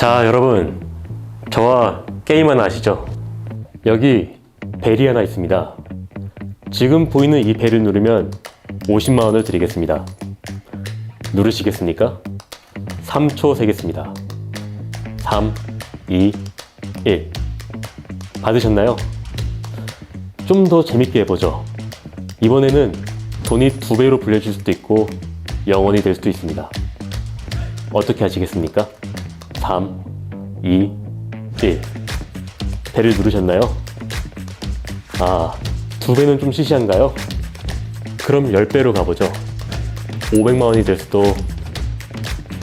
자, 여러분. 저와 게임 하나 아시죠? 여기 벨이 하나 있습니다. 지금 보이는 이 벨을 누르면 50만 원을 드리겠습니다. 누르시겠습니까? 3초 세겠습니다. 3, 2, 1. 받으셨나요? 좀 더 재밌게 해보죠. 이번에는 돈이 두 배로 불려질 수도 있고 영원이 될 수도 있습니다. 어떻게 하시겠습니까? 3, 2, 1. 배를 누르셨나요? 아, 두 배는 좀 시시한가요? 그럼 10배로 가보죠. 500만 원이 될 수도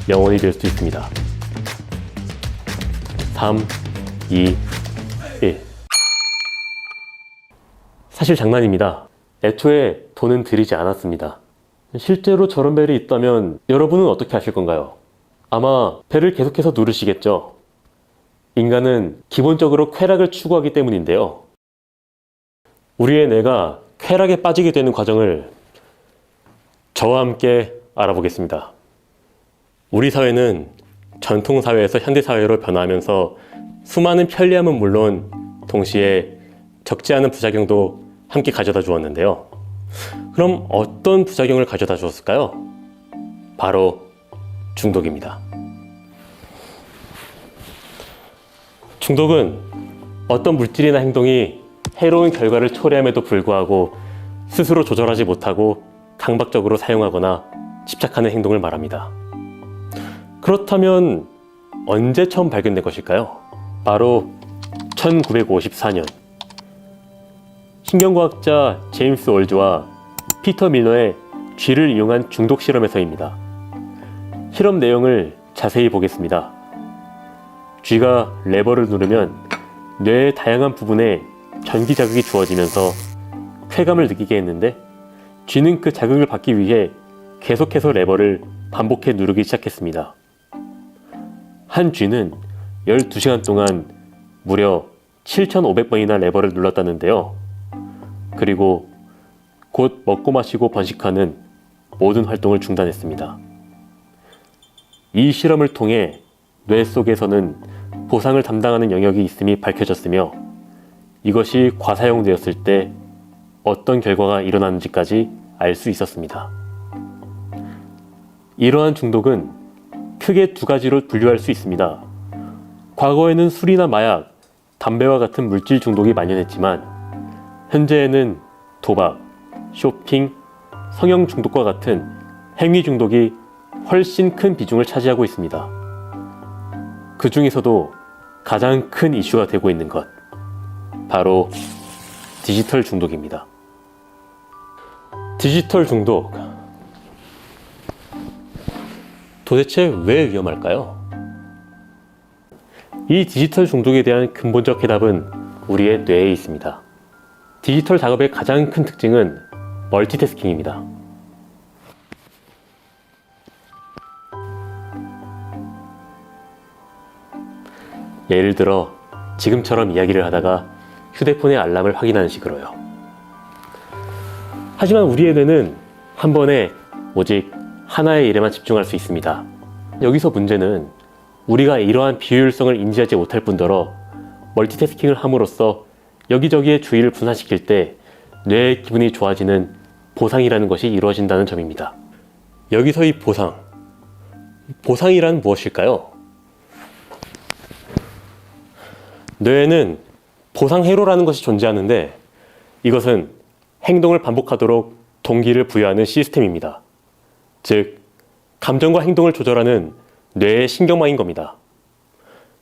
영원이 될 수도 있습니다. 3, 2, 1. 사실 장난입니다. 애초에 돈은 들이지 않았습니다. 실제로 저런 벨이 있다면 여러분은 어떻게 하실 건가요? 아마 벨을 계속해서 누르시겠죠. 인간은 기본적으로 쾌락을 추구하기 때문인데요. 우리의 뇌가 쾌락에 빠지게 되는 과정을 저와 함께 알아보겠습니다. 우리 사회는 전통 사회에서 현대 사회로 변화하면서 수많은 편리함은 물론 동시에 적지 않은 부작용도 함께 가져다 주었는데요. 그럼 어떤 부작용을 가져다 주었을까요? 바로 중독입니다. 중독은 어떤 물질이나 행동이 해로운 결과를 초래함에도 불구하고 스스로 조절하지 못하고 강박적으로 사용하거나 집착하는 행동을 말합니다. 그렇다면 언제 처음 발견된 것일까요? 바로 1954년 신경과학자 제임스 월즈와 피터 밀러의 쥐를 이용한 중독 실험에서입니다. 실험 내용을 자세히 보겠습니다. 쥐가 레버를 누르면 뇌의 다양한 부분에 전기 자극이 주어지면서 쾌감을 느끼게 했는데 쥐는 그 자극을 받기 위해 계속해서 레버를 반복해 누르기 시작했습니다. 한 쥐는 12시간 동안 무려 7,500번이나 레버를 눌렀다는데요. 그리고 곧 먹고 마시고 번식하는 모든 활동을 중단했습니다. 이 실험을 통해 뇌 속에서는 보상을 담당하는 영역이 있음이 밝혀졌으며 이것이 과사용되었을 때 어떤 결과가 일어나는지까지 알 수 있었습니다. 이러한 중독은 크게 두 가지로 분류할 수 있습니다. 과거에는 술이나 마약, 담배와 같은 물질 중독이 만연했지만 현재에는 도박, 쇼핑, 성형 중독과 같은 행위 중독이 훨씬 큰 비중을 차지하고 있습니다. 그 중에서도 가장 큰 이슈가 되고 있는 것, 바로 디지털 중독입니다. 디지털 중독. 도대체 왜 위험할까요? 이 디지털 중독에 대한 근본적 해답은 우리의 뇌에 있습니다. 디지털 작업의 가장 큰 특징은 멀티태스킹입니다. 예를 들어 지금처럼 이야기를 하다가 휴대폰의 알람을 확인하는 식으로요. 하지만 우리의 뇌는 한 번에 오직 하나의 일에만 집중할 수 있습니다. 여기서 문제는 우리가 이러한 비효율성을 인지하지 못할 뿐더러 멀티태스킹을 함으로써 여기저기에 주의를 분산시킬 때 뇌의 기분이 좋아지는 보상이라는 것이 이루어진다는 점입니다. 여기서 이 보상. 보상이란 무엇일까요? 뇌에는 보상 회로라는 것이 존재하는데 이것은 행동을 반복하도록 동기를 부여하는 시스템입니다. 즉, 감정과 행동을 조절하는 뇌의 신경망인 겁니다.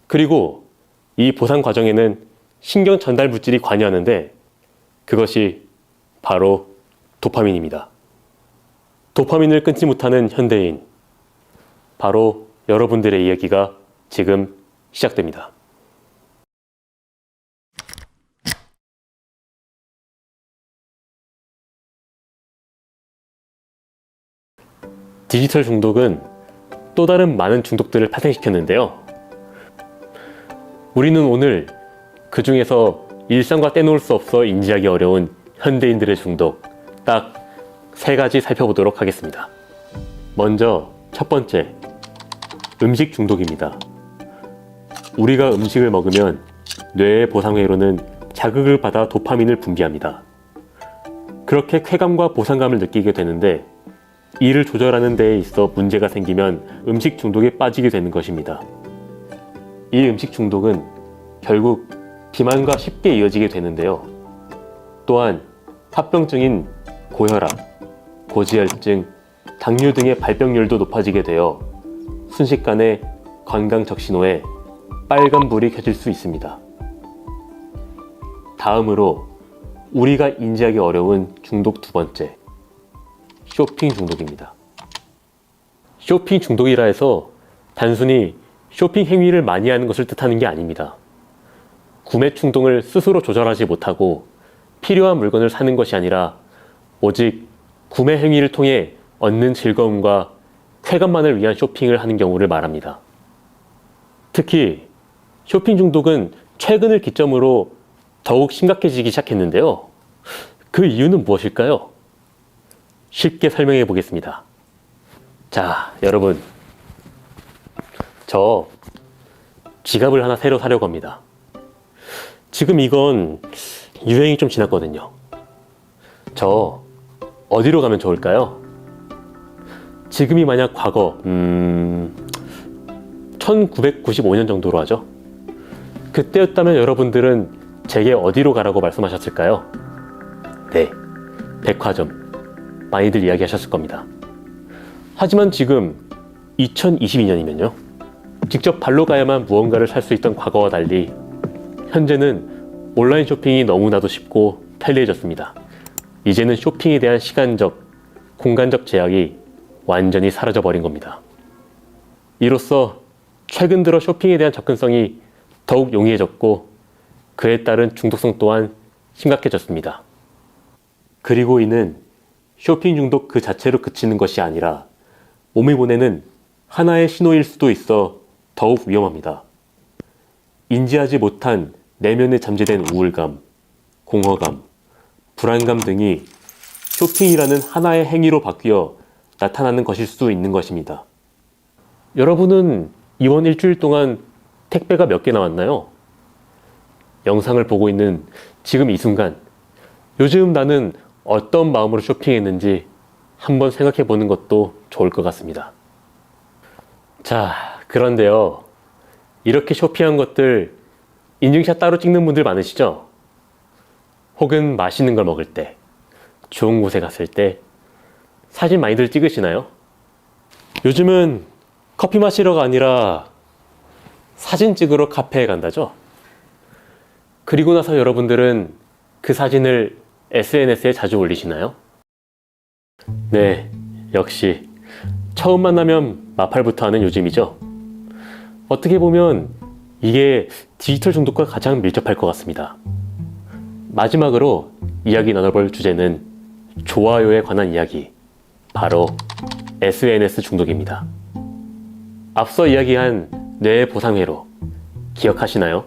그리고 이 보상 과정에는 신경 전달 물질이 관여하는데 그것이 바로 도파민입니다. 도파민을 끊지 못하는 현대인. 바로 여러분들의 이야기가 지금 시작됩니다. 디지털 중독은 또 다른 많은 중독들을 파생시켰는데요. 우리는 오늘 그 중에서 일상과 떼놓을 수 없어 인지하기 어려운 현대인들의 중독 딱 세 가지 살펴보도록 하겠습니다. 먼저 첫 번째, 음식 중독입니다. 우리가 음식을 먹으면 뇌의 보상회로는 자극을 받아 도파민을 분비합니다. 그렇게 쾌감과 보상감을 느끼게 되는데 이를 조절하는 데에 있어 문제가 생기면 음식 중독에 빠지게 되는 것입니다. 이 음식 중독은 결국 비만과 쉽게 이어지게 되는데요. 또한 합병증인 고혈압, 고지혈증, 당뇨 등의 발병률도 높아지게 되어 순식간에 건강 적신호에 빨간불이 켜질 수 있습니다. 다음으로 우리가 인지하기 어려운 중독 두 번째, 쇼핑 중독입니다. 쇼핑 중독이라 해서 단순히 쇼핑 행위를 많이 하는 것을 뜻하는 게 아닙니다. 구매 충동을 스스로 조절하지 못하고 필요한 물건을 사는 것이 아니라 오직 구매 행위를 통해 얻는 즐거움과 쾌감만을 위한 쇼핑을 하는 경우를 말합니다. 특히 쇼핑 중독은 최근을 기점으로 더욱 심각해지기 시작했는데요. 그 이유는 무엇일까요? 쉽게 설명해 보겠습니다. 자, 여러분. 저 지갑을 하나 새로 사려고 합니다. 지금 이건 유행이 좀 지났거든요. 저 어디로 가면 좋을까요? 지금이 만약 과거, 음, 1995년 정도로 하죠. 그때였다면 여러분들은 제게 어디로 가라고 말씀하셨을까요? 네, 백화점. 많이들 이야기하셨을 겁니다. 하지만 지금 2022년이면요. 직접 발로 가야만 무언가를 살 수 있던 과거와 달리 현재는 온라인 쇼핑이 너무나도 쉽고 편리해졌습니다. 이제는 쇼핑에 대한 시간적, 공간적 제약이 완전히 사라져 버린 겁니다. 이로써 최근 들어 쇼핑에 대한 접근성이 더욱 용이해졌고 그에 따른 중독성 또한 심각해졌습니다. 그리고 이는 쇼핑 중독 그 자체로 그치는 것이 아니라 몸이 보내는 하나의 신호일 수도 있어 더욱 위험합니다. 인지하지 못한 내면에 잠재된 우울감, 공허감, 불안감 등이 쇼핑이라는 하나의 행위로 바뀌어 나타나는 것일 수 있는 것입니다. 여러분은 이번 일주일 동안 택배가 몇 개 나왔나요? 영상을 보고 있는 지금 이 순간, 요즘 나는 어떤 마음으로 쇼핑했는지 한번 생각해 보는 것도 좋을 것 같습니다. 자, 그런데요. 이렇게 쇼핑한 것들 인증샷 따로 찍는 분들 많으시죠? 혹은 맛있는 걸 먹을 때, 좋은 곳에 갔을 때 사진 많이들 찍으시나요? 요즘은 커피 마시러가 아니라 사진 찍으러 카페에 간다죠? 그리고 나서 여러분들은 그 사진을 SNS에 자주 올리시나요? 네, 역시 처음 만나면 마팔부터 하는 요즘이죠. 어떻게 보면 이게 디지털 중독과 가장 밀접할 것 같습니다. 마지막으로 이야기 나눠볼 주제는 좋아요에 관한 이야기, 바로 SNS 중독입니다. 앞서 이야기한 뇌 보상회로 기억하시나요?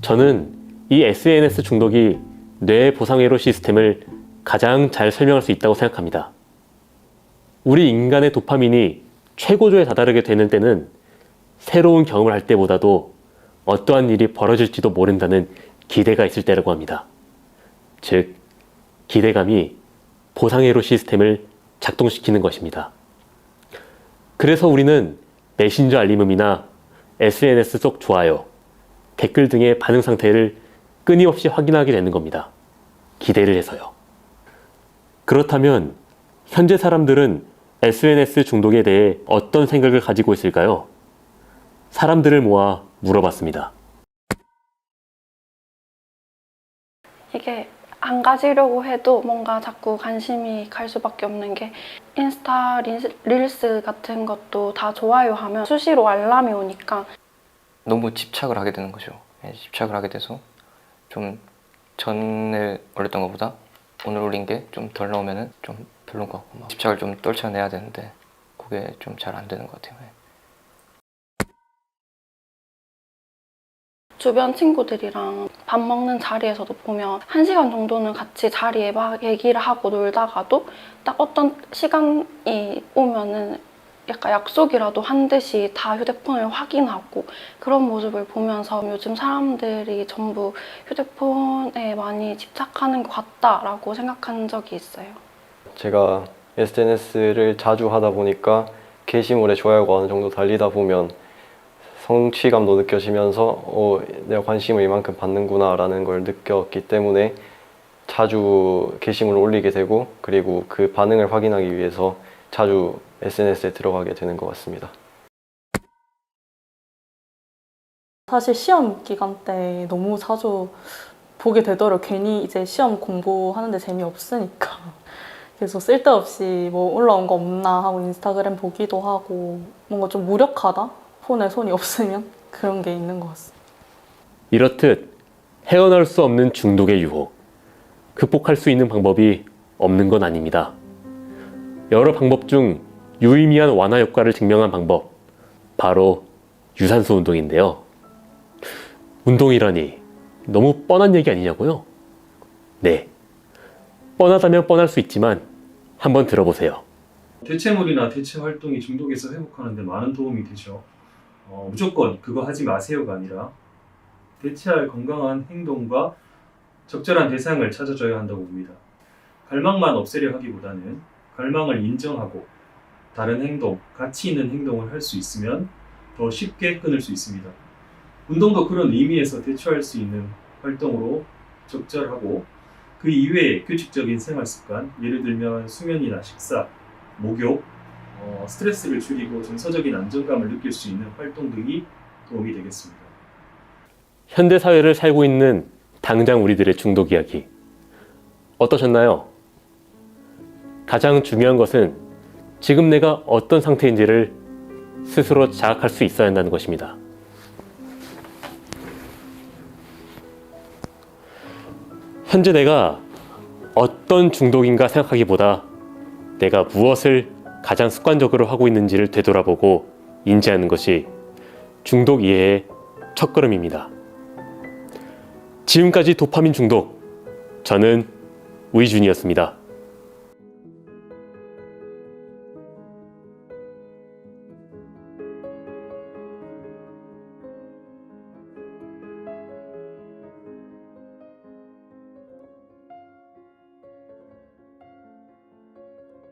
저는 이 SNS 중독이 뇌 보상회로 시스템을 가장 잘 설명할 수 있다고 생각합니다. 우리 인간의 도파민이 최고조에 다다르게 되는 때는 새로운 경험을 할 때보다도 어떠한 일이 벌어질지도 모른다는 기대가 있을 때라고 합니다. 즉, 기대감이 보상회로 시스템을 작동시키는 것입니다. 그래서 우리는 메신저 알림음이나 SNS 속 좋아요, 댓글 등의 반응 상태를 끊임없이 확인하게 되는 겁니다. 기대를 해서요. 그렇다면 현재 사람들은 SNS 중독에 대해 어떤 생각을 가지고 있을까요? 사람들을 모아 물어봤습니다. 이게 안 가지려고 해도 뭔가 자꾸 관심이 갈 수밖에 없는 게 인스타 릴스, 같은 것도 다 좋아요 하면 수시로 알람이 오니까 너무 집착을 하게 되는 거죠. 예, 집착을 하게 돼서 좀 전에 올렸던 것보다 오늘 올린 게 좀 덜 나오면은 좀 별론 것 같고 막 집착을 좀 떨쳐내야 되는데 그게 좀 잘 안 되는 것 같아요. 예. 주변 친구들이랑 밥 먹는 자리에서도 보면 한 시간 정도는 같이 자리에 막 얘기를 하고 놀다가도 딱 어떤 시간이 오면은 약간 약속이라도 한 듯이 다 휴대폰을 확인하고 그런 모습을 보면서 요즘 사람들이 전부 휴대폰에 많이 집착하는 것 같다라고 생각한 적이 있어요. 제가 SNS를 자주 하다 보니까 게시물에 좋아요가 어느 정도 달리다 보면 성취감도 느껴지면서 어, 내가 관심을 이만큼 받는구나 라는 걸 느꼈기 때문에 자주 게시물을 올리게 되고 그리고 그 반응을 확인하기 위해서 자주 SNS에 들어가게 되는 것 같습니다. 사실 시험 기간 때 너무 자주 보게 되더라고요. 괜히 이제 시험 공부하는데 재미없으니까. 그래서 쓸데없이 뭐 올라온 거 없나 하고 인스타그램 보기도 하고 뭔가 좀 무력하다? 폰에 손이 없으면 그런 게 있는 것 같습니다. 이렇듯 헤어나올 수 없는 중독의 유혹. 극복할 수 있는 방법이 없는 건 아닙니다. 여러 방법 중 유의미한 완화 효과를 증명한 방법. 바로 유산소 운동인데요. 운동이라니 너무 뻔한 얘기 아니냐고요? 네. 뻔하다면 뻔할 수 있지만 한번 들어보세요. 대체물이나 대체 활동이 중독에서 회복하는 데 많은 도움이 되죠. 어, 무조건 그거 하지 마세요가 아니라 대체할 건강한 행동과 적절한 대상을 찾아줘야 한다고 봅니다. 갈망만 없애려 하기보다는 갈망을 인정하고 다른 행동, 가치 있는 행동을 할 수 있으면 더 쉽게 끊을 수 있습니다. 운동도 그런 의미에서 대처할 수 있는 활동으로 적절하고 그 이외에 규칙적인 생활 습관, 예를 들면 수면이나 식사, 목욕, 어, 스트레스를 줄이고 정서적인 안정감을 느낄 수 있는 활동 등이 도움이 되겠습니다. 현대 사회를 살고 있는 당장 우리들의 중독 이야기. 어떠셨나요? 가장 중요한 것은 지금 내가 어떤 상태인지를 스스로 자각할 수 있어야 한다는 것입니다. 현재 내가 어떤 중독인가 생각하기보다 내가 무엇을 가장 습관적으로 하고 있는지를 되돌아보고 인지하는 것이 중독 이해의 첫걸음입니다. 지금까지 도파민 중독. 저는 우이준이었습니다.